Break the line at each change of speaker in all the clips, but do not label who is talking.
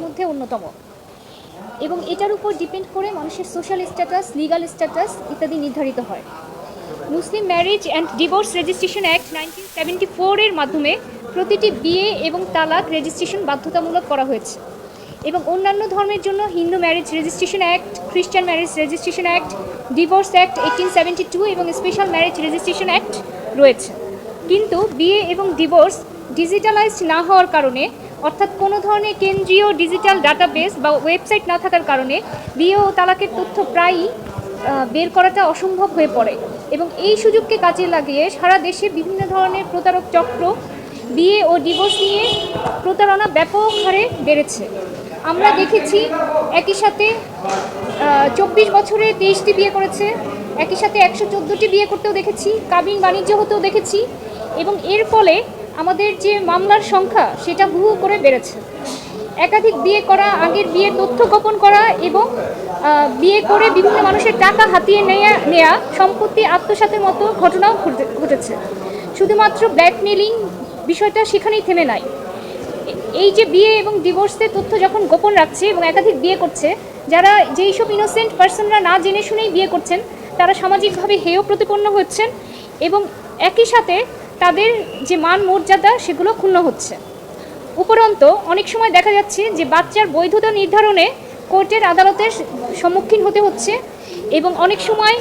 ন্যূনতম এবং এটার উপর ডিপেন্ড করে মানুষের সোশ্যাল স্ট্যাটাস লিগাল স্ট্যাটাস ইত্যাদি নির্ধারিত হয়। Muslim marriage and divorce registration act nineteen seventy ফোরের মাধ্যমে প্রতিটি বিয়ে এবং তালাক রেজিস্ট্রেশন বাধ্যতামূলক করা হয়েছে। এবং অন্যান্য ধর্মের জন্য হিন্দু ম্যারেজ রেজিস্ট্রেশন অ্যাক্ট খ্রিস্টান marriage registration act divorce act eighteen seventy two এবং স্পেশাল ম্যারেজ রেজিস্ট্রেশন অ্যাক্ট রয়েছে। কিন্তু বিয়ে এবং ডিভোর্স ডিজিটালাইজড না হওয়ার কারণে অর্থাৎ কোনো ধরনের কেন্দ্রীয় ডিজিটাল ডাটাবেস বা ওয়েবসাইট না থাকার কারণে বিয়ে ও তালাকের তথ্য প্রায়ই বের করাটা অসম্ভব হয়ে পড়ে। এবং এই সুযোগকে কাজে লাগিয়ে সারা দেশে বিভিন্ন ধরনের প্রতারক চক্র, বিয়ে ও ডিভোর্স নিয়ে প্রতারণা ব্যাপক হারে বেড়েছে। আমরা দেখেছি একই সাথে চব্বিশ বছরে তেইশটি বিয়ে করেছে, একই সাথে একশো চোদ্দোটি বিয়ে করতেও দেখেছি, কাবিন বাণিজ্য হতেও দেখেছি এবং এর ফলে আমাদের যে মামলার সংখ্যা, সেটা হু হু করে বেড়েছে। একাধিক বিয়ে করা, আগের বিয়ের তথ্য গোপন করা এবং বিয়ে করে বিভিন্ন মানুষের টাকা হাতিয়ে নেয়া নেয়া সম্পত্তি আত্মসাতের মতো ঘটনাও ঘটে- ঘটেছে। শুধুমাত্র ব্ল্যাকমেলিং বিষয়টা সেখানেই থেমে নাই। এই যে বিয়ে এবং ডিভোর্সের তথ্য যখন গোপন রাখছে এবং একাধিক বিয়ে করছে, যারা যেই সব ইনোসেন্ট পার্সনরা না জেনে শুনেই বিয়ে করছেন, তারা সামাজিকভাবে হেয় প্রতিপন্ন হচ্ছেন এবং একই সাথে তাদের যে মান মর্যাদা, সেগুলো ক্ষুণ্ণ হচ্ছে। উপরন্ত অনেক সময় দেখা যাচ্ছে যে বাচ্চার বৈধতা নির্ধারণে কোর্টের আদালতের সম্মুখীন হতে হচ্ছে এবং অনেক সময়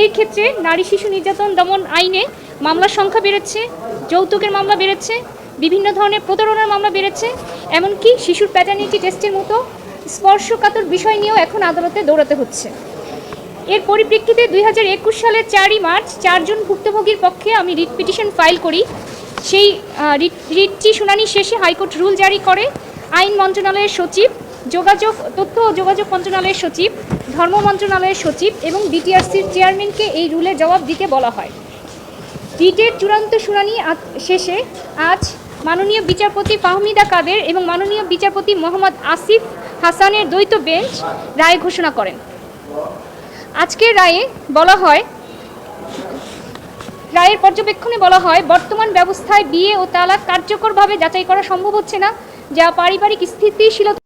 এই ক্ষেত্রে নারী শিশু নির্যাতন দমন আইনে মামলার সংখ্যা বেড়েছে, যৌতুকের মামলা বেড়েছে, বিভিন্ন ধরনের প্রতারণার মামলা বেড়েছে, এমনকি শিশুর প্যাটার্নিটি টেস্টের মতো স্পর্শকাতর বিষয় নিয়েও এখন আদালতে দৌড়াতে হচ্ছে। এর পরিপ্রেক্ষিতে দুই হাজার একুশ সালের চারই মার্চ চারজন ভুক্তভোগীর পক্ষে আমি রিট পিটিশন ফাইল করি। সেই রিট, রিটটি শুনানি শেষে হাইকোর্ট রুল জারি করে। আইন মন্ত্রণালয়ের সচিব, যোগাযোগ, তথ্য ও যোগাযোগ মন্ত্রণালয়ের সচিব, ধর্ম মন্ত্রণালয়ের সচিব এবং বিটিআরসির চেয়ারম্যানকে এই রুলের জবাব দিতে বলা হয়। রিটের চূড়ান্ত শুনানি শেষে আজ মাননীয় বিচারপতি ফাহমিদা কাদের এবং মাননীয় বিচারপতি মোহাম্মদ আসিফ হাসানের দ্বৈত বেঞ্চ রায় ঘোষণা করেন। আজকের রায়ে বলা হয়, রায়ের পর্যবেক্ষণে বলা হয়, বর্তমান ব্যবস্থায় বিয়ে ও তালাক কার্যকরভাবে যাচাই করা সম্ভব হচ্ছে না, যা পারিবারিক স্থিতিশীলতা